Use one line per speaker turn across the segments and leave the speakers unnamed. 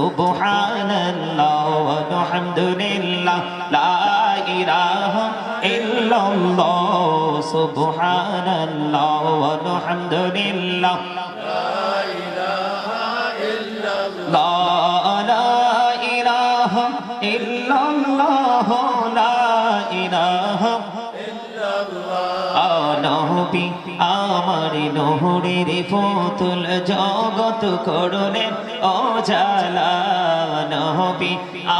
সুবহানাল্লাহ ওয়া হামদুলিল্লাহ লা ইলাহা ইল্লাল্লাহ সুবহানাল্লাহ ওয়া হামদুলিল্লাহ আমার নহরের পুতুল জগত করলে ও জালা নবী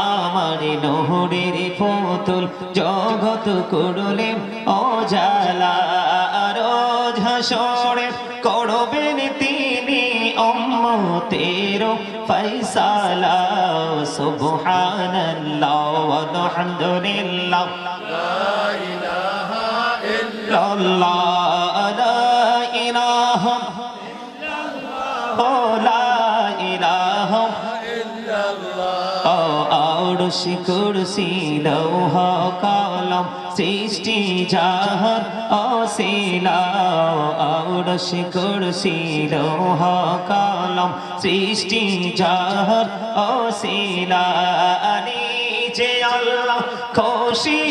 আমার নহরের পুতুল জগত করলে ও জালা রোজ হাসরে করবেন তিনি উম্মতের ফয়সালা। সুবহানাল্লাহ ওয়া আলহামদুলিল্লাহ। লা ইলাহা ও আরশি কুরসি লৌহ কলম সৃষ্টি জাহান। ও শিলা আরশি কুরসি লৌহ কলম সৃষ্টি জাহান। ও শিলা যে আল্লাহ খুশি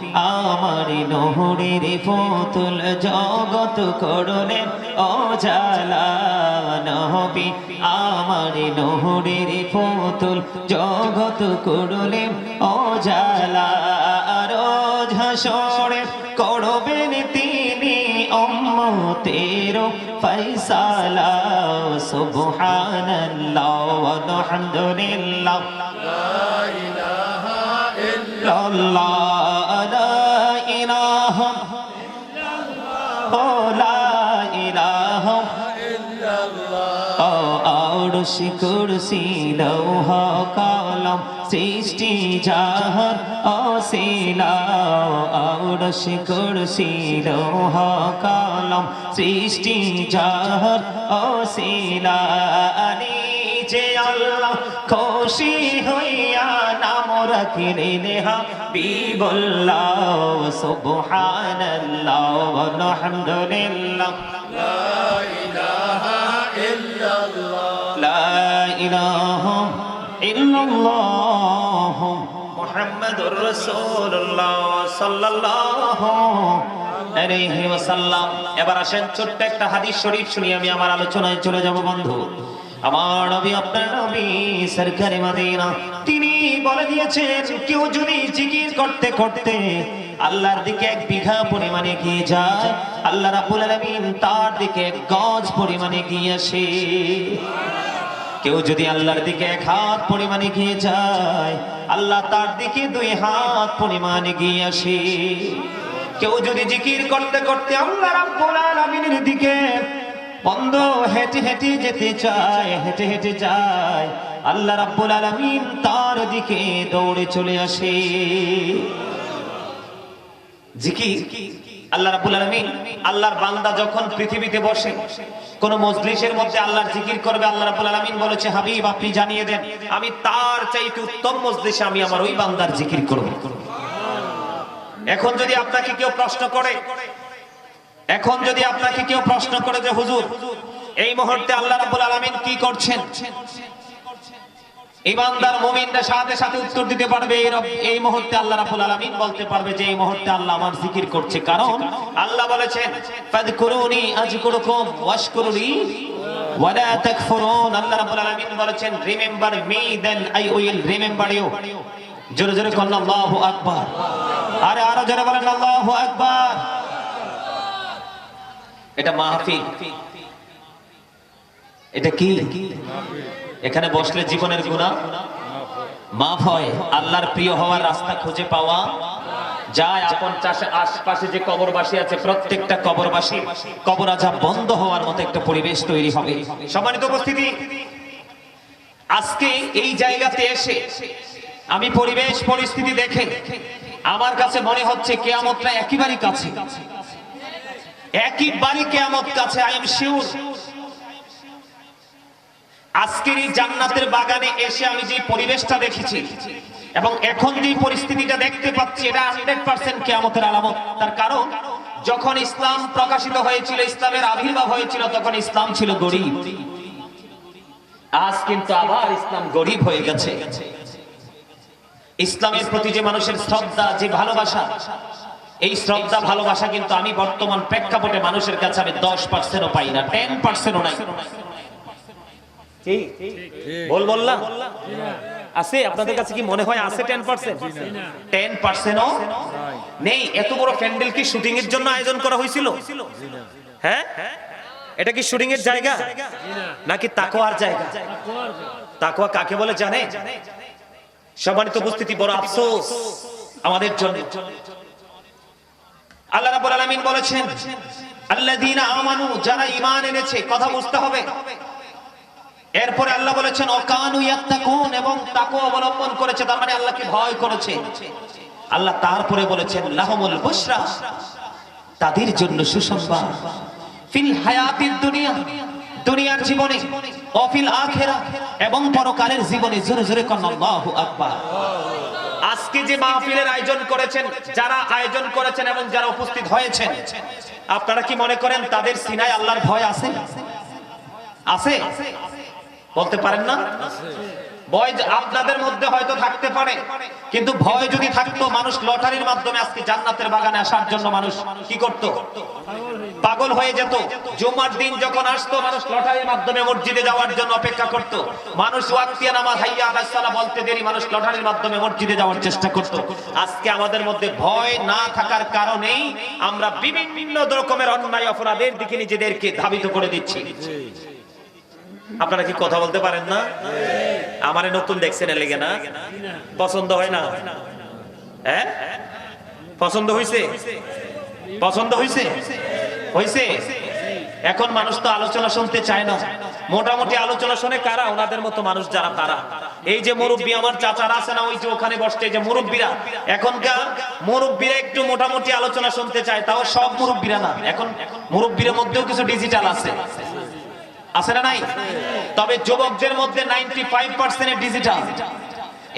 নহরের পুতুল জগত করলেন ও জালা নবী, আমার নহরের পুতুল জগত করলেন ও জালা রোজ হাসরে করবেন তিনি উম্মতের ফয়সালা। সুবহানাল্লাহ ওয়া আলহামদুলিল্লাহ লা আরশি কুরসি লৌহ কলম সৃষ্টি জাহান ও শিলা আরশি কুরসি লৌহ কলম সৃষ্টি জাহান ও শিলা যে আল্লাহ খুশি নাম রাখিলেন হাবিবুল্লাহ সুবহানাল্লাহ ওয়া আলহামদুলিল্লাহ। লা ইলাহা ইল্লাল্লাহ, মুহাম্মাদুর রাসূলুল্লাহ সাল্লাল্লাহু আলাইহি ওয়াসাল্লাম। এবার আসেন ছোট্ট একটা হাদিস শরীফ শুনি, আমি আমার আলোচনায় চলে যাব বন্ধু। আমার নবী, আপনার নবী সরকারি মদিনা, তিনি বলে দিয়েছেন, কেউ যদি জিকির করতে করতে আল্লাহর দিকে এক বিঘা পরিমাণে গিয়ে যায়, আল্লাহ রাব্বুল আলামিন তার দিকে এক গজ পরিমাণে গিয়ে আসে। কেউ যদি আল্লাহর দিকে এক হাত পরিমাণে গিয়ে যায়, আল্লাহ তার দিকে দুই হাত পরিমাণে গিয়ে আসে। কেউ যদি জিকির করতে করতে আল্লাহ রাব্বুল আলামিনের দিকে বন্ধ, হেঁটে হেঁটে যেতে চায়, হেঁটে হেঁটে যায়। আল্লাহ রাব্বুল আলামিন তার দিকে দৌড়ে চলে আসে। জিকির, আল্লাহ রাব্বুল আলামিন আল্লাহর বান্দা যখন পৃথিবীতে বসে, কোন মজলিসের মধ্যে আল্লাহর জিকির করবে, আল্লাহ রাব্বুল আলামিন বলেছে, হাবিব, আপনি জানিয়ে দেন, আমি তার চাইতে উত্তম মজলিসে আমি আমার ওই বান্দার জিকির করব। এখন যদি আপনাকে কেউ প্রশ্ন করে এখন যদি আপনাকে কেউ প্রশ্ন করে যে, হুজুর, এই মুহূর্তে আল্লাহ রাব্বুল আলামিন কি করছেন? ইমানদার মুমিনরা সাথে সাথে উত্তর দিতে পারবে, এই মুহূর্তে আল্লাহ রাব্বুল আলামিন বলতে পারবে যে, এই মুহূর্তে আল্লাহ আমার জিকির করছে। কারণ আল্লাহ বলেছেন ফাযকুরুনি আযকুরুকুম ওয়াশকুরুনি ওয়ালা তাকফুরুন। আল্লাহ রাব্বুল আলামিন বলেছেন, remember me then I will remember you. জোরে জোরে কোন আল্লাহু আকবার। আরে আরও জোরে বলেন, আল্লাহু আকবার। এটা মাহফিল। এটা কি? এখানে বসলে জীবনের গুণা। মাফ হয়, আল্লাহর প্রিয় হওয়ার রাস্তা খুঁজে পাওয়া। যায় আপন চাষে, আশপাশে যে কবরবাসী আছে, প্রত্যেকটা কবরবাসী, কবর আজাব বন্ধ হওয়ার মতো একটা পরিবেশ তৈরি হবে। সম্মানিত উপস্থিতি, আজকে এই জায়গাতে এসে আমি পরিবেশ, পরিস্থিতি দেখে আমার কাছে মনে হচ্ছে কেয়ামতটা একেবারেই কাছে। একইবারই কেয়ামত কাছে আই এম শিওর আজকের এই জান্নাতের বাগানে এসে আমি যে পরিবেশটা দেখেছি এবং এখন যে পরিস্থিতিটা দেখতে পাচ্ছি, এটা হান্ড্রেড পার্সেন্ট কেয়ামতের আলামত। তার কারণ, যখন ইসলাম প্রকাশিত হয়েছিল, ইসলামের আবির্ভাব হয়েছিল, তখন ইসলাম ছিল গরিব। আজ কিন্তু আবার ইসলাম গরিব হয়ে গেছে। ইসলামের প্রতি যে মানুষের শ্রদ্ধা, যে ভালোবাসা এই শ্রদ্ধা ভালোবাসা কিন্তু আমি বর্তমান প্রেক্ষাপটে মানুষের কাছে আমি দশ পার্সেন্টও পাই না টেন পার্সেন্টও নাই। বল বললাম। আছে আপনাদের কাছে কি মনে হয় আছে টেন পার্সেন্ট টেন পার্সেন্টও নেই। এত বড় প্যান্ডেল কি শুটিং এর জন্য আয়োজন করা হয়েছিল? হ্যাঁ? এটা কি শুটিং এর জায়গা? নাকি তাকোয়ার জায়গা? তাকোয়া কাকে বলে জানে? সম্মানিত উপস্থিতি বড় আফসোস। আমাদের জন্য। আল্লাহ রাব্বুল আলামিন বলেছেন, আল্লাযীনা আমানু, যারা ঈমান এনেছে, কথা বুঝতে হবে। এরপরে আল্লাহ বলেছেন অকানু ইয়াত্তাকুন, এবং তাকওয়া অবলম্বন করেছে। তার মানে আল্লাহকে ভয় করেছে? আল্লাহ তারপরে বলেছেন, লাহুমুল বুশরা, তাদের জন্য সুসংবাদ। ফিল হায়াতিদ দুনিয়া, দুনিয়ার জীবনে অফিল আখেরা, এবং পরকালের জীবনে জোরে জোরে কন আল্লাহু আকবার। আজকে যে মাহফিলের আয়োজন করেছেন, যারা আয়োজন করেছেন এবং যারা উপস্থিত হয়েছেন, আপনারা কি মনে করেন তাদের সিনায় আল্লাহর ভয় আছে? আছে? বলতে পারেন না? ভয় আপনাদের মধ্যে হয়তো থাকতে পারে। কিন্তু ভয় যদি থাকতো, মানুষ লটারির মাধ্যমে আজকে জান্নাতের বাগানে আসার জন্য মানুষ কি করত? পাগল হয়ে যেত। জুমার দিন যখন আসতো, মানুষ লটারির মাধ্যমে মসজিদে যাওয়ার জন্য অপেক্ষা করত। মানুষ ওয়াক্তিয়া নামাজ হাইয়া আলাইহিস বলতে দেরি, মানুষ লটারির মাধ্যমে মসজিদে যাওয়ার চেষ্টা করত। আজকে আমাদের মধ্যে ভয় না থাকার কারণেই আমরা বিভিন্ন রকমের অন্যায় অপরাধের দিকে নিজেদেরকে ধাবিত করে দিচ্ছি। আপনারা কি কথা বলতে পারেন না? আমারে নতুন দেখছেন লেগে না? পছন্দ হয় না? হ্যাঁ? পছন্দ হইছে? পছন্দ হইছে? হইছে? এখন মানুষ তো আলোচনা শুনতে চায় না। মোটামুটি আলোচনা শুনে কারা? ওনাদের মতো মানুষ যারা তারা। এই যে মুরব্বী আমার চাচারা আছে না, ওই যে ওখানে বসতে যে মুরব্বীরা। এখনকার মুরব্বীরা একটু মোটামুটি আলোচনা শুনতে চায়, তাও সব মুরব্বীরা না। এখন মুরব্বীর মধ্যেও কিছু ডিজিটাল আছে। আছে না নাই? তবে যুবকদের মধ্যে নাইনটি ফাইভ পার্সেন্ট ডিজিটাল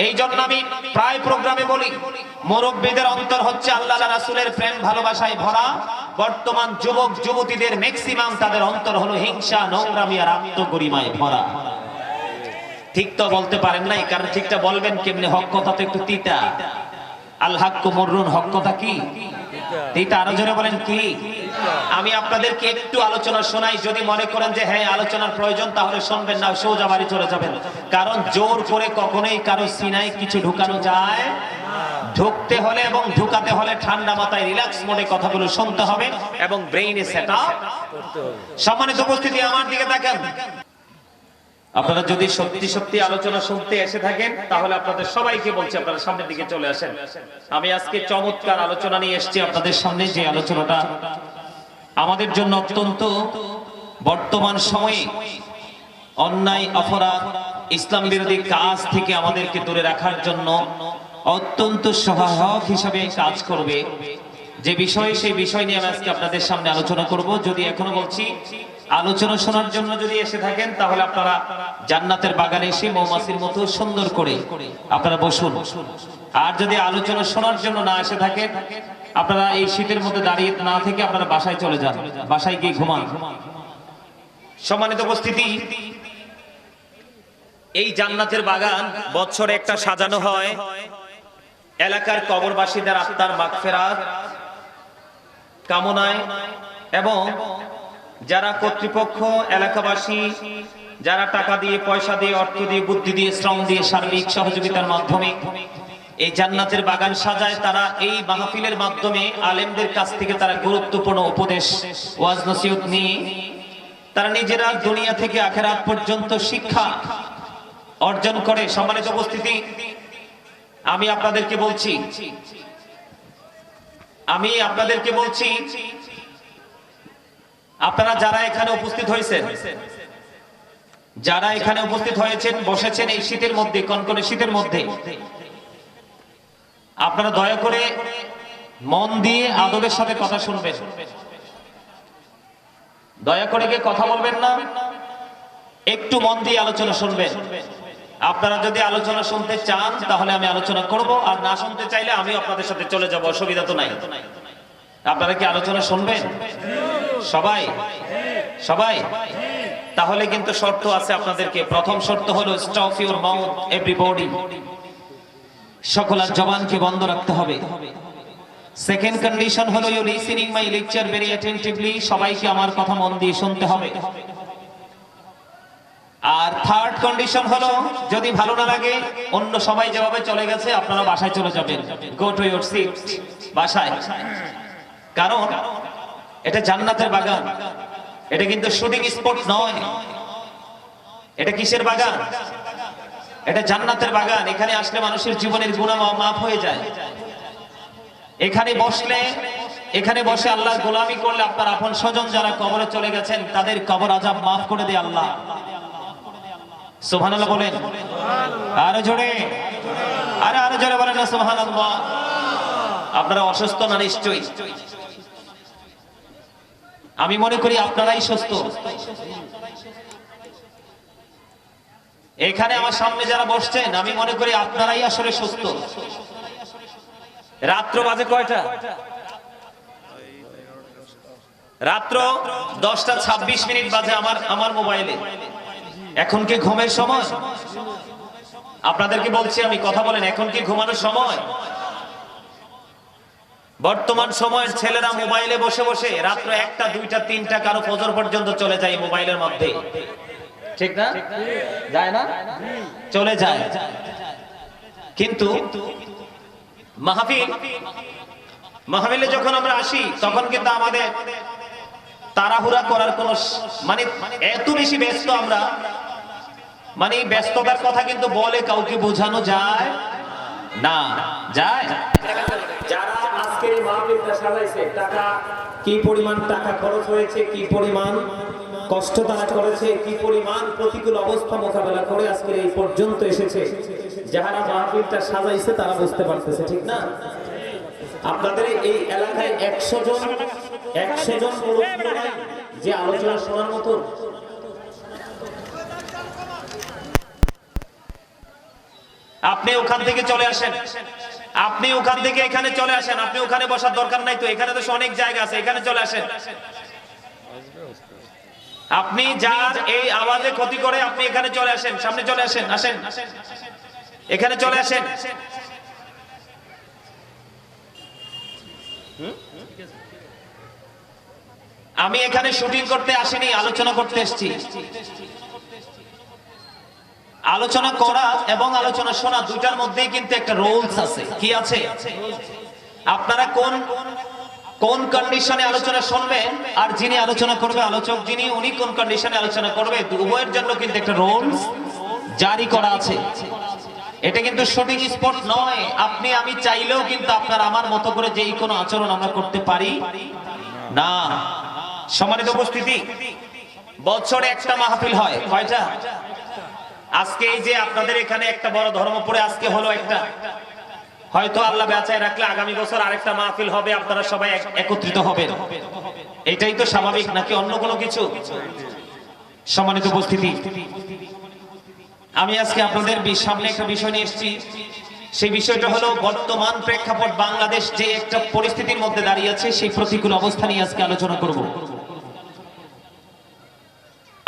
এই জন্য আমি প্রায় প্রোগ্রামে বলি, মুরব্বীদের অন্তর হচ্ছে আল্লাহ রাসুলের প্রেম, ভালোবাসায় ভরা। বর্তমান যুবক, যুবতীদের ম্যাক্সিমাম তাদের অন্তর হলো হিংসা, নোংরামি আর আত্মগরিমায় ভরা। ঠিক তো বলতে পারেন নাই, কারণ ঠিকটা বলবেন কেমনি? হক কথা তো একটু তিতা। আল হাক্কু মররুন, হক কথা কি? আরও জোরে বলেন কি? আমি আপনাদেরকে একটু আলোচনা শোনাই যদি মনে করেন যে হ্যাঁ আলোচনার প্রয়োজন তাহলে শুনবেন না সোজা বাড়ি চলে যাবেন। কারণ জোর করে কখনোই কারও সিনায় কিছু ঢুকানো যায়। ঢুকতে হলে এবং ঢুকাতে হলে ঠান্ডা মাথায় রিল্যাক্স মোডে কথাগুলো শুনতে হবে এবং ব্রেইনে সেট আপ সম্মানিত উপস্থিতি আমার দিকে দেখেন আপনারা যদি সত্যি সত্যি আলোচনা শুনতে এসে থাকেন, তাহলে আপনাদের সবাইকে বলছি, আপনারা সামনের দিকে চলে আসেন। আমি আজকে চমৎকার আলোচনা নিয়ে এসেছি আপনাদের সামনে, যে আলোচনাটা আমাদের জন্য অত্যন্ত বর্তমান সময়ে অন্যায়, অপরাধ, ইসলাম বিরোধী কাজ থেকে আমাদেরকে দূরে রাখার জন্য অত্যন্ত সহায়ক হিসাবে কাজ করবে। যে বিষয়, সেই বিষয় নিয়ে আমি আজকে আপনাদের সামনে আলোচনা করব। যদি এখনও বলছি আলোচনা শোনার জন্য যদি এসে থাকেন, তাহলে আপনারা জান্নাতের বাগানে এসে মৌমাছির মতো সুন্দর করে আপনারা বসুন। আর যদি আলোচনা শোনার জন্য না এসে থাকেন, আপনারা এই শীতের মধ্যে দাঁড়িয়ে না থেকে আপনারা বাসায় চলে যান। বাসায় গিয়ে ঘুমান। সম্মানিত উপস্থিতি, এই জান্নাতের বাগান বছরে একটা সাজানো হয়। এলাকার কবরবাসীদের আত্মার মাগফেরাত, কামনায় এবং যারা কর্তৃপক্ষ, এলাকাবাসী, যারা টাকা দিয়ে, পয়সা দিয়ে, অর্থ দিয়ে, বুদ্ধি দিয়ে, শ্রম দিয়ে, সার্বিক সহযোগিতার মাধ্যমে এই জান্নাতের বাগান সাজায়, তারা এই মাহফিলের মাধ্যমে আলেমদের কাছ থেকে তারা গুরুত্বপূর্ণ উপদেশ, ওয়াজ নসিহত নিয়ে তারা নিজেরা দুনিয়া থেকে আখেরাত পর্যন্ত শিক্ষা অর্জন করে। সম্মানিত উপস্থিতি, আমি আপনাদেরকে বলছি, আমি আপনাদেরকে বলছি আপনারা যারা এখানে উপস্থিত হয়েছেন, যারা এখানে উপস্থিত হয়েছেন, বসেছেন এই শীতের মধ্যে, কনকনে শীতের মধ্যে, আপনারা দয়া করে মন দিয়ে আদবের সাথে কথা শুনবেন। দয়া করে কে কথা বলবেন না, একটু মন দিয়ে আলোচনা শুনবেন। আপনারা যদি আলোচনা শুনতে চান, তাহলে আমি আলোচনা করব, আর না শুনতে চাইলে আমি আপনাদের সাথে চলে যাব, অসুবিধা তো নাই। আপনারা কি আলোচনা শুনবেন? সবাই? সবাই? তাহলে কিন্তু শর্ত আছে আপনাদেরকে। প্রথম শর্ত হলো স্টপ ইউর মাউথ এভরিবডি সকলের জবানকে বন্ধ রাখতে হবে। সেকেন্ড কন্ডিশন হলো you listening my lecture very attentively সবাইকে আমার কথা মন দিয়ে শুনতে হবে। আর থার্ড কন্ডিশন হলো, যদি ভালো না লাগে, অন্য সবাই যেভাবে চলে গেছে, আপনারা বাসায় চলে যাবেন। গো টু ইউর সিট বাসায়। কারণ এটা জান্নাতের বাগান। এটা কিন্তু শুটিং স্পট নয়। এটা কিসের বাগান? এটা জান্নাতের বাগান। এখানে আসলে মানুষের জীবনের গুণা মাফ হয়ে যায়। এখানে বসলে, এখানে বসে আল্লাহর গোলামি করলে আপনার আপন স্বজন যারা কবরে চলে গেছেন, তাদের কবর আজাব মাফ করে দেয় আল্লাহ। সুবহানাল্লাহ বলেন। আরও জোরে। আরে, আরও জোরে বলেন না, সুবহানাল্লাহ। আপনারা অসুস্থ না নিশ্চয়ই? আমি মনে করি আপনারাই সুস্থ। এখানে আমার সামনে যারা বসছেন, আমি মনে করি আপনারাই আসলে সুস্থ। রাত্র বাজে কয়টা? রাত্র দশটা ছাব্বিশ মিনিট বাজে আমার আমার মোবাইলে। এখন কি ঘুমের সময়? আপনাদেরকে বলছি আমি, কথা বলেন, এখন কি ঘুমানোর সময়? বর্তমান সময়ের ছেলেরা মোবাইলে বসে বসে রাত্র একটা, দুইটা, তিনটা, কারও ফজর পর্যন্ত চলে যায় মোবাইলের মধ্যে। ঠিক না? যায় না? চলে যায়। কিন্তু মাহফিল, মাহফিলে যখন আমরা আসি, তখন কিন্তু আমাদের তাড়াহুড়া করার কোন মানে এত বেশি ব্যস্ত আমরা মানে ব্যস্ততার কথা কিন্তু বলে কাউকে বোঝানো যায়। না, যায়। যারা আজকের এই মাহফিলটা সাজাইছে, টাকা কি পরিমাণ টাকা খরচ হয়েছে, কি পরিমাণ কষ্ট তারা করেছে, কি পরিমাণ প্রতিকূল অবস্থা মোকাবেলা করে আজকের এই পর্যন্ত এসেছে যারা মাহফিলটা সাজাইছে তারা বুঝতে পারতেছে, ঠিক না? আপনাদের এই এলাকায় একশো জন একশো জন যে আলোচনা শোনার মতো আপনি ওখান থেকে চলে আসেন। আপনি ওখান থেকে এখানে চলে আসেন। আপনি ওখানে বসার দরকার নাই তো, এখানে তো অনেক জায়গা আছে, এখানে চলে আসেন। আপনি যার এই আওয়াজে ক্ষতি করে আপনি এখানে চলে আসেন, সামনে চলে আসেন আসেন। এখানে চলে আসেন। আমি এখানে শুটিং করতে আসিনি, আলোচনা করতে এসেছি। আলোচনা করা এবং আলোচনা শোনা দুইটার মধ্যেই কিন্তু একটা রোলস আছে। কি আছে? আপনারা কোন কোন কন্ডিশনে আলোচনা শুনবেন আর যিনি আলোচনা করবে, আলোচক যিনি, উনি কোন কন্ডিশনে আলোচনা করবে, উভয়ের জন্য কিন্তু একটা রোলস জারি করা আছে। এটা কিন্তু শুটিং স্পট নয়। আপনি, আমি চাইলেও কিন্তু আপনার, আমার মতো করে যেই কোনো আচরণ আমরা করতে পারি না। সম্মানিত উপস্থিতি, বছরে একটা মাহফিল হয়, কয়টা? আজকে এই যে আপনাদের এখানে একটা বড় ধর্মপুরে আজকে হলো একটা। হয়তো আল্লাহ বেচায় রাখলে আগামী বছর আরেকটা মাহফিল হবে, আপনারা সবাই একত্রিত হবেন। এটাই তো স্বাভাবিক, নাকি অন্য কোনো কিছু? সম্মানিত উপস্থিতি। আমি আজকে আপনাদের সামনে একটা বিষয় নিয়ে এসেছি। সেই বিষয়টা হলো বর্তমান প্রেক্ষাপট বাংলাদেশ যে একটা পরিস্থিতির মধ্যে দাঁড়িয়ে আছে, সেই প্রতিকূল অবস্থা নিয়ে আজকে আলোচনা করব।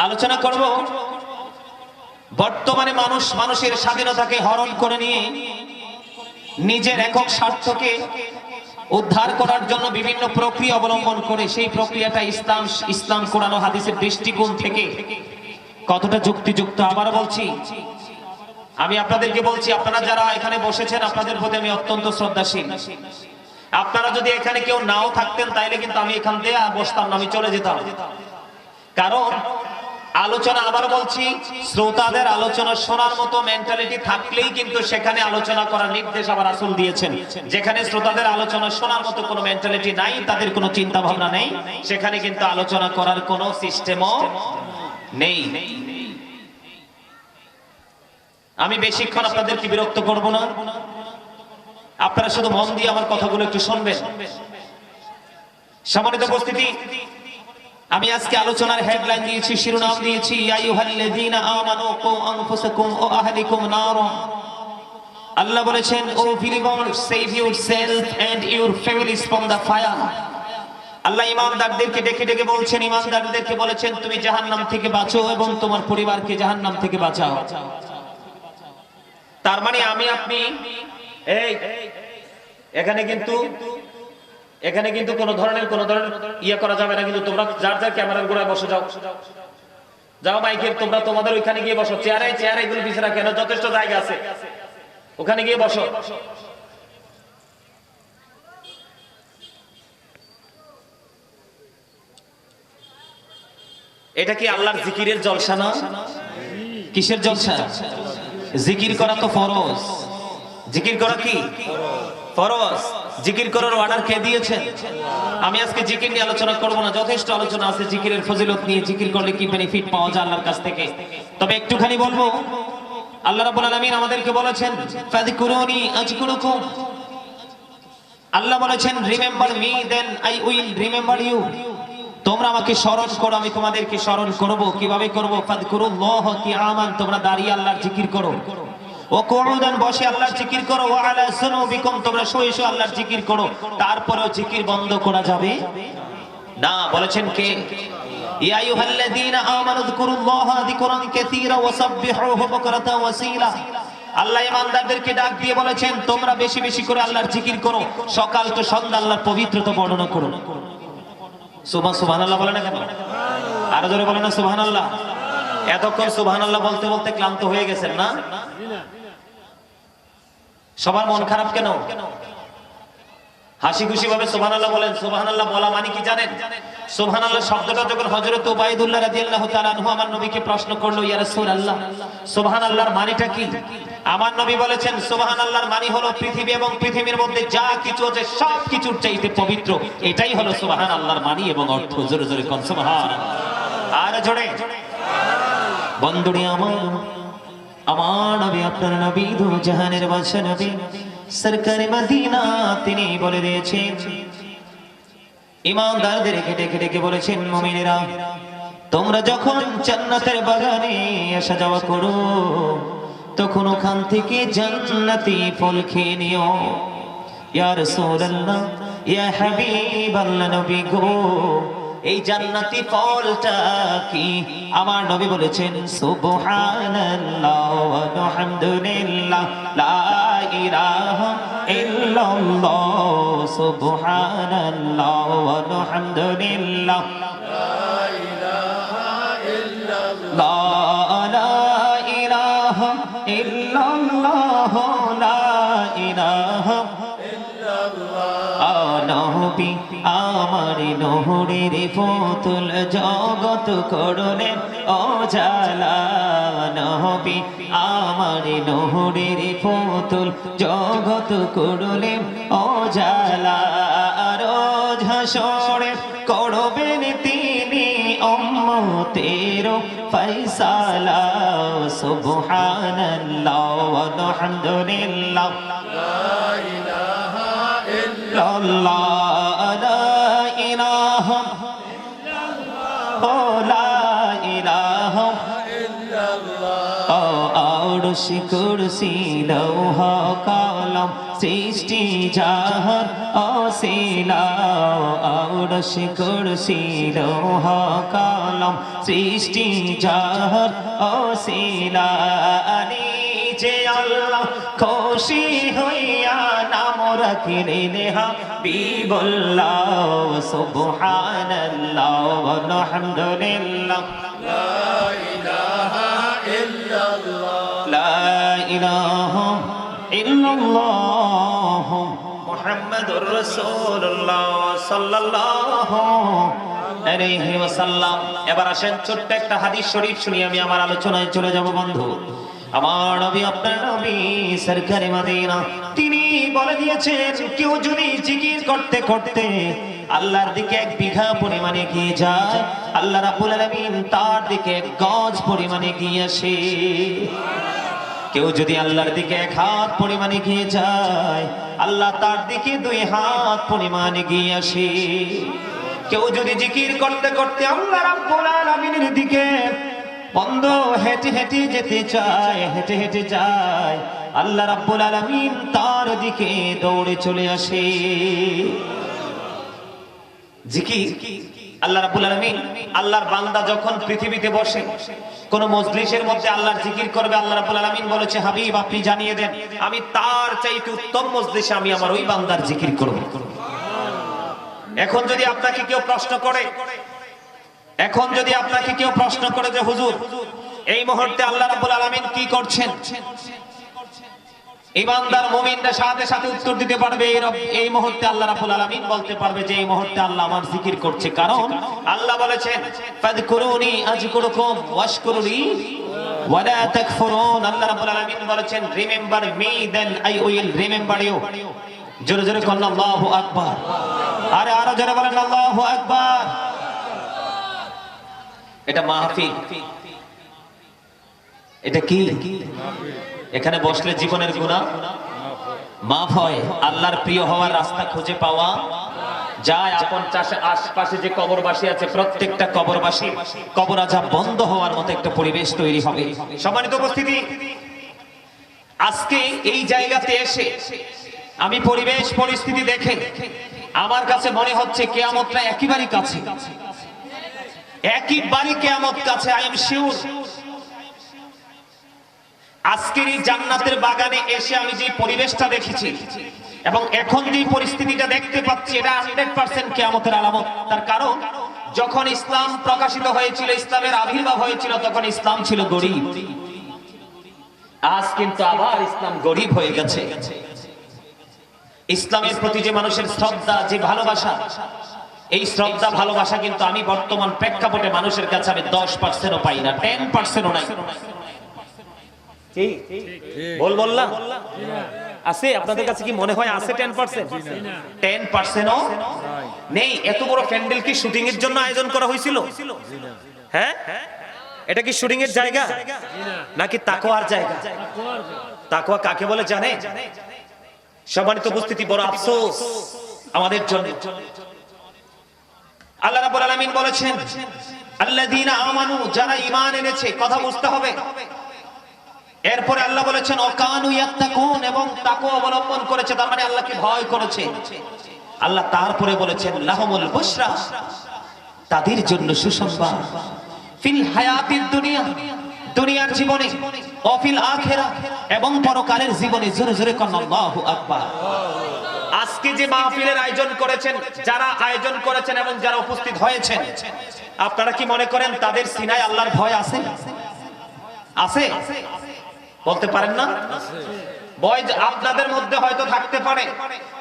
আলোচনা করব বর্তমানে মানুষ মানুষের স্বাধীনতাকে হরণ করে নিয়ে নিজের একক স্বার্থকে উদ্ধার করার জন্য বিভিন্ন প্রক্রিয়া অবলম্বন করে সেই প্রক্রিয়াটা ইসলাম ইসলাম কোরআন হাদিসের দৃষ্টিকোণ থেকে কতটা যুক্তিযুক্ত আবার বলছি, আমি আপনাদেরকে বলছি, আপনারা যারা এখানে বসেছেন, আপনাদের প্রতি আমি অত্যন্ত শ্রদ্ধাশীল। আপনারা যদি এখানে কেউ নাও থাকতেন, তাইলে কিন্তু আমি এখান থেকে বসতাম না, আমি চলে যেতাম। কারণ আলোচনা আবার বলছি, শ্রোতাদের আলোচনা শোনার মতো মেন্টালিটি থাকলেই কিন্তু সেখানে আলোচনা করার নির্দেশ আবার আসল দিয়েছেন। যেখানে শ্রোতাদের আলোচনা শোনার মতো কোনো মেন্টালিটি নাই, তাদের কোনো চিন্তা ভাবনা নেই, সেখানে কিন্তু আলোচনা করার কোনো সিস্টেমও নেই। আমি বেশিক্ষণ আপনাদেরকে বিরক্ত করব না। আপনারা শুধু মন দিয়ে আমার কথাগুলো একটু শুনবেন। সম্মানিত উপস্থিতি আমি আজকে আলোচনার হেডলাইন দিয়েছি, শিরোনাম দিয়েছি, ইয়া আইয়ুহাল্লাযীনা আমানু কু আনফুসাকুম ওয়া আহলিকুম নারা। আল্লাহ বলেছেন, O believer save yourself and your families from the fire আল্লাহ ইমানদারদেরকে ডেকে ডেকে বলছেন, ইমানদারদেরকে বলেছেন, তুমি জাহান্নাম থেকে বাঁচো এবং তোমার পরিবারকে জাহান্নাম থেকে বাঁচাও। তার মানে আমি, আপনি, এই, এখানে কিন্তু এখানে কিন্তু কোন ধরনের কোন ধরনের ইয়ে করা যাবে না, কিন্তু তোমরা যার যার ক্যামেরার গোড়ায় বসে যাও। যাও মাইকের তোমরা তোমাদের ওইখানে গিয়ে বসো। চেয়ারে চেয়ারে এগুলো পিছনে কেন যথেষ্ট জায়গা আছে। ওখানে গিয়ে বসো। এটা কি আল্লাহর জিকিরের জলসা না কিসের জলসা? জিকির করা তো ফরজ। জিকির করা কি? ফরজ। জিকির করার অর্ডার কে দিয়েছেন? আমি আজকে জিকির নিয়ে আলোচনা করব না, যথেষ্ট আলোচনা আছে জিকিরের ফজিলত নিয়ে, জিকির করলে কি বেনিফিট পাওয়া যায় আল্লাহর কাছ থেকে? তবে একটুখানি বলব, আল্লাহ রাব্বুল আলামিন আমাদেরকে বলেছেন, ফাযকুরুনি আযকুরুকুম আল্লাহ বলেছেন remember me then I will remember you তোমরা আমাকে স্মরণ করো, আমি তোমাদেরকে স্মরণ করব। কীভাবে করব? ফাযকুরুল্লাহ কিয়ামান, তোমরা দাঁড়িয়ে আল্লাহর জিকির করো। ও তোমরা কে? আল্লাহ ডাক দিয়ে বলেছেন, তোমরা বেশি বেশি করে আল্লাহর জিকির করো, সকাল তো সন্ধ্যা আল্লাহর পবিত্রতা বর্ণনা করো। সুবহান, সুবহানাল্লাহ বলে না কেন? আরও জোরে বলে না সুবহানাল্লাহ। এতক্ষণ সুবহানাল্লাহ বলতে বলতে ক্লান্ত হয়ে গেছেন না? সবার মন খারাপ কেন? হাসি খুশি ভাবে সুবহানাল্লাহ বলেন, সুবহানাল্লাহ বলা মানে কি জানেন? সুবহানাল্লাহ শব্দটা যখন হযরত উবাইদুল্লাহ রাদিয়াল্লাহু তাআলা আনহু আমার নবীকে প্রশ্ন করল, ইয়া রাসূলুল্লাহ, সুবহানাল্লাহর মানেটা কি? আমার নবী বলেছেন, সুবহানাল্লাহর মানে হলো পৃথিবী এবং পৃথিবীর মধ্যে যা কিছু আছে সব কিছুর চাইতে পবিত্র। এটাই হলো সোহান সুবহানাল্লাহর মানে এবং অর্থ। জোরে জোরে কোন সুবহানাল্লাহ। আর জোরে। বন্ধুরি আমার আমার নবী, আপনার নবী দু জাহানের বাদশা নবী, সরকারে মদিনা তিনি বলে দিয়েছেন। ইমানদারদের ডেকে ডেকে বলেছেন, মুমিনেরা, তোমরা যখন জান্নাতের বাগানে আসা যাওয়া করো, তখন ওখান থেকে জান্নাতি ফল খেয়ে নিও। ইয়া রাসূলুল্লাহ, ইয়া হাবিবাল্লাহ নবী গো এই জান্নাতি ফলটা কি? আমার নবী বলেছেন সুবহানাল্লাহ ওয়া আলহামদুলিল্লাহ লা ইলাহা ইল্লাল্লাহ সুবহানাল্লাহ নবী আমার নহরের পুতুল জগত করলে ও জালা নবী আমার নহরের পুতুল জগত করলে ও জালা রোজ হাসরে করবেন তিনি উম্মতের ফয়সালা। সুবহানাল্লাহ ওয়া আলহামদুলিল্লাহ। আল্লাহ। আরশ কুরসি লৌহ কলম সৃষ্টি জাহান ও শিলা আরশ কুরসি লৌহ কলম সৃষ্টি জাহান শিলা যে আল্লাহ খুশি হইয়া নাম রাখিলেন হাবিবুল্লাহ, সুবহানাল্লাহ, ওয়া আলহামদুলিল্লাহ। লা ইলাহা ইল্লাল্লাহ মুহাম্মাদুর রাসূলুল্লাহ সাল্লাল্লাহু আলাইহি ওয়াসাল্লাম। এবার আসেন ছোট্ট একটা হাদিস শরীফ শুনি, আমি আমার আলোচনায় চলে যাব বন্ধু। আমার নবী, আপনার নবী সরকারি মদিনা, তিনি বলে দিয়েছেন, কেউ যদি জিকির করতে করতে আল্লাহর দিকে এক বিঘা পরিমাণে গিয়ে যায়, আল্লাহ রাব্বুল আলামিন তার দিকে গজ পরিমাণে গিয়ে আসে। কেউ যদি আল্লাহর দিকে এক হাত পরিমাণে গিয়ে যায়, আল্লাহ তার দিকে দুই হাত পরিমাণে গিয়ে আসে। কেউ যদি জিকির করতে করতে আল্লাহ আলামিনের দিকে বন্ধ হেঁটে হেঁটে যেতে চায়, হেঁটে হেঁটে যায়, আল্লাহ রাব্বুল আলামিন তার দিকে দৌড়ে চলে আসে। জিকির, আল্লাহ রাব্বুল আলামিন আল্লাহর বান্দা যখন পৃথিবীতে বসে কোন মজলিসের মধ্যে আল্লাহর জিকির করবে, আল্লাহ রাব্বুল আলামিন বলেছে, হাবিব, আপনি জানিয়ে দেন, আমি তার চাইতে উত্তম মজলিশে আমি আমার ওই বান্দার জিকির করব। এখন যদি আপনাকে কেউ প্রশ্ন করে, এখন যদি আপনাকে কেউ প্রশ্ন করে যে, হুজুর, এই মুহূর্তে আল্লাহ রাব্বুল আলামিন কি করছেন? ইমানদার মুমিনরা সাথে সাথে উত্তর দিতে পারবে এই মুহূর্তে আল্লাহ রাব্বুল আলামিন বলতে পারবে যে, এই মুহূর্তে আল্লাহ আমার জিকির করছে। কারণ আল্লাহ বলেছেন ফাযকুরুনি আযকুরুকুম ওয়াশকুরুনি ওয়ালা তাকফুরুন। আল্লাহ রাব্বুল আলামিন বলেছেন, remember me then I will remember you. জোরে জোরে কোন, আল্লাহু আকবার। আরে আরও জোরে বলেন, আল্লাহু আকবার। এটা মাহফিল। এটা কি? এখানে বসলে জীবনের গুণা মাফ হয়। আল্লাহর প্রিয় হওয়ার রাস্তা খুঁজে পাওয়া যায়। আপন চাষে আশপাশে যে কবরবাসী আছে, প্রত্যেকটা কবরবাসী কবর আজাব বন্ধ হওয়ার মতো একটা পরিবেশ তৈরি হবে। সম্মানিত উপস্থিতি, আজকে এই জায়গাতে এসে আমি পরিবেশ, পরিস্থিতি দেখে আমার কাছে মনে হচ্ছে কেয়ামতটা একেবারেই কাছে। একেবারে কেয়ামত কাছে আই এম শিওর আজকের এই জান্নাতের বাগানে এসে আমি যে পরিবেশটা দেখেছি এবং এখন যে পরিস্থিতিটা দেখতে পাচ্ছি, এটা হান্ড্রেড পার্সেন্ট কেয়ামতের আলামত। তার কারণ, যখন ইসলাম প্রকাশিত হয়েছিল, ইসলামের আবির্ভাব হয়েছিল, তখন ইসলাম ছিল গরিব। আজ কিন্তু আবার ইসলাম গরিব হয়ে গেছে। ইসলামের প্রতি যে মানুষের শ্রদ্ধা, যে ভালোবাসা, এই শ্রদ্ধা, ভালোবাসা কিন্তু আমি বর্তমান প্রেক্ষাপটে মানুষের কাছে আমি দশ পার্সেন্টও পাই না টেন পার্সেন্টও নাই। কি বল বললাম আছে আপনাদের কাছে কি মনে হয় আছে টেন পার্সেন্ট টেন পার্সেন্টও নেই। এত বড় প্যান্ডেল কি শুটিং এর জন্য আয়োজন করা হয়েছিল? হ্যাঁ? এটা কি শুটিং এর জায়গা? নাকি তাকোয়ার জায়গা? তাকোয়া কাকে বলে জানে? সম্মানিত উপস্থিতি বড় আফসোস আমাদের জন্য। আল্লাহ রাব্বুল আলামিন বলেছেন আল্লাযীনা আমানু যারা ঈমান এনেছে কথা বুঝতে হবে। এরপরে আল্লাহ বলেছেন অকানু ইয়াত্তাকুন এবং তাকওয়া অবলম্বন করেছে, তার মানে আল্লাহকে ভয় করেছে? আল্লাহ তারপরে বলেছেন, লাহুমুল বুশরা, তাদের জন্য সুসংবাদ। ফিল হায়াতিদ দুনিয়া, দুনিয়ার জীবনে অফিল আখেরা, এবং পরকালের জীবনে, জোরে জোরে কোন, আল্লাহু আকবার। আজকে যে মাহফিলের আয়োজন করেছেন, যারা আয়োজন করেছেন এবং যারা উপস্থিত হয়েছেন, আপনারা কি মনে করেন তাদের সিনায় আল্লাহর ভয় আছে? আছে? বলতে পারেন না? ভয় আপনাদের মধ্যে হয়তো থাকতে পারে,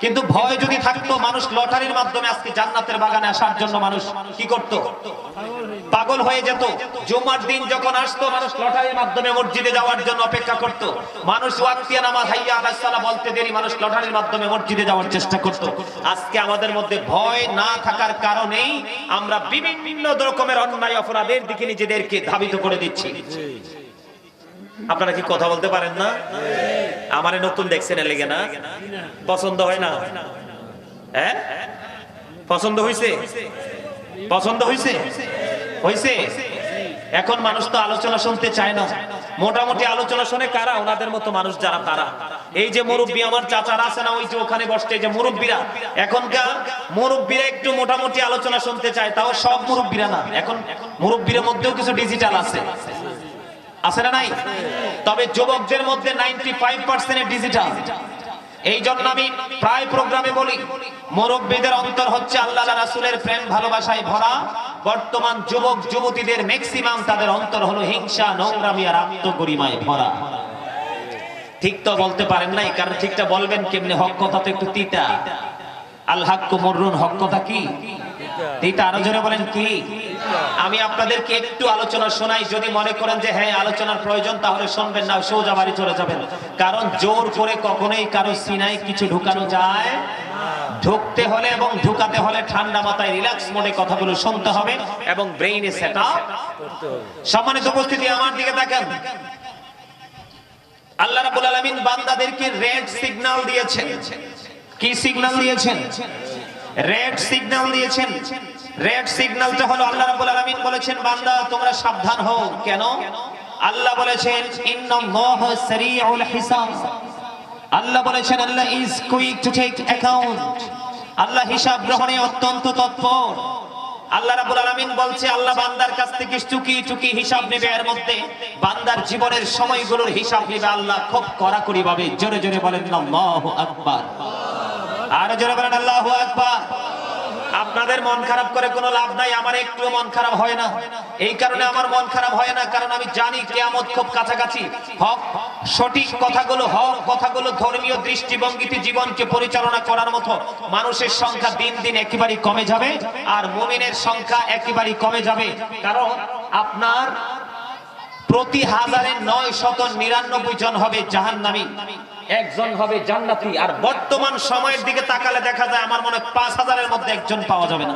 কিন্তু ভয় যদি থাকতো, মানুষ লটারির মাধ্যমে আজকে জান্নাতের বাগানে আসার জন্য মানুষ কি করত? পাগল হয়ে যেত। জুমার দিন যখন আসতো, মানুষ লটারির মাধ্যমে মসজিদে যাওয়ার জন্য অপেক্ষা করত। মানুষ ওয়াক্তিয়া নামাজ হাইয়া আলাইহিস সালাম বলতে দেরি, মানুষ লটারির মাধ্যমে মসজিদে যাওয়ার চেষ্টা করত। আজকে আমাদের মধ্যে ভয় না থাকার কারণেই আমরা বিভিন্ন রকমের অন্যায় অপরাধের দিকে নিজেদেরকে ধাবিত করে দিচ্ছি। আপনারা কি কথা বলতে পারেন না? আমারে নতুন দেখছেন লেগে না? পছন্দ হয় না? হ্যাঁ? পছন্দ হইছে? পছন্দ হইছে? হইছে? এখন মানুষ তো আলোচনা শুনতে চায় না। মোটামুটি আলোচনা শুনে কারা? ওনাদের মতো মানুষ যারা তারা। এই যে মুরব্বী আমার চাচারা আছে না, ওই যে ওখানে বসতে যে মুরব্বীরা। এখনকার মুরব্বীরা একটু মোটামুটি আলোচনা শুনতে চায়, তাও সব মুরব্বীরা না। এখন মুরব্বীর মধ্যেও কিছু ডিজিটাল আছে। আছে না নাই? তবে যুবকদের মধ্যে নাইনটি ফাইভ পার্সেন্ট ডিজিটাল এই জন্য আমি প্রায় প্রোগ্রামে বলি, মুরব্বীদের অন্তর হচ্ছে আল্লাহ রাসূলের প্রেম, ভালোবাসায় ভরা। বর্তমান যুবক, যুবতীদের ম্যাক্সিমাম তাদের অন্তর হলো হিংসা, নোংরামি আর আত্মগরিমায় ভরা। ঠিক তো বলতে পারেন নাই? কারণ ঠিকটা বলবেন কেমনে? হক কথা তো একটু তিতা। আল্লাহ কুমরুন হক কথা কি? তিতা। আরও জোরে বলেন কি? আমি আপনাদেরকে একটু আলোচনা শোনাই, যদি মনে করেন যে হ্যাঁ আলোচনার প্রয়োজন, তাহলে শুনবেন না, সোজা বাড়ি চলে যাবেন। কারণ জোর করে কখনোই কারও সিনায় কিছু ঢুকানো যায় ঢুকতে হলে এবং ঢুকাতে হলে ঠান্ডা মাথায় রিল্যাক্স মোডে কথাগুলো শুনতে হবে এবং ব্রেইনে সেট আপ সম্মানিত উপস্থিতি, আমার দিকে দেখেন আল্লাহ রাব্বুল আলামিন বান্দাদেরকে রেড সিগন্যাল দিয়েছেন। কি সিগন্যাল দিয়েছেন? রেড সিগন্যাল দিয়েছেন। রেড সিগন্যালটা হলো আল্লাহ রাব্বুল আলামিন বলেছেন, বান্দা, তোমরা সাবধান হও। কেন? আল্লাহ বলেছেন, ইন্নাল্লাহা সারিউল হিসাব। আল্লাহ বলেছেন, Allah is quick to take account আল্লাহ হিসাব গ্রহণে অত্যন্ত তৎপর। আল্লাহ রাব্বুল আলামিন বলছে, আল্লাহ বান্দার কাছ থেকে চুকি চুকি হিসাব নেবে। এর মধ্যে বান্দার জীবনের সময়গুলোর হিসাব নেবে আল্লাহ খুব কড়াকড়ি ভাবে। জোরে জোরে বলেন আল্লাহু আকবার। আর জোরে বলেন, আল্লাহু আকবার। আপনাদের মন খারাপ করে কোনো লাভ নাই, আমার একটু মন খারাপ হয় না। এই কারণে আমার মন খারাপ হয় না, কারণ আমি জানি কেয়ামত খুব কাছাকাছি। হক, সঠিক কথাগুলো, হক কথাগুলো ধর্মীয় দৃষ্টিভঙ্গিতে জীবনকে পরিচালনা করার মতো মানুষের সংখ্যা দিন দিন একেবারেই কমে যাবে, আর মুমিনের সংখ্যা একেবারেই কমে যাবে। কারণ আপনার প্রতি হাজারে নয় শত নিরানব্বই জন হবে জাহান্নামী। একজন হবে জান্নাতি আর বর্তমান সময়ের দিকে তাকালে দেখা যায় আমার মনে হয় পাঁচ হাজারের মধ্যে একজন পাওয়া যাবে না।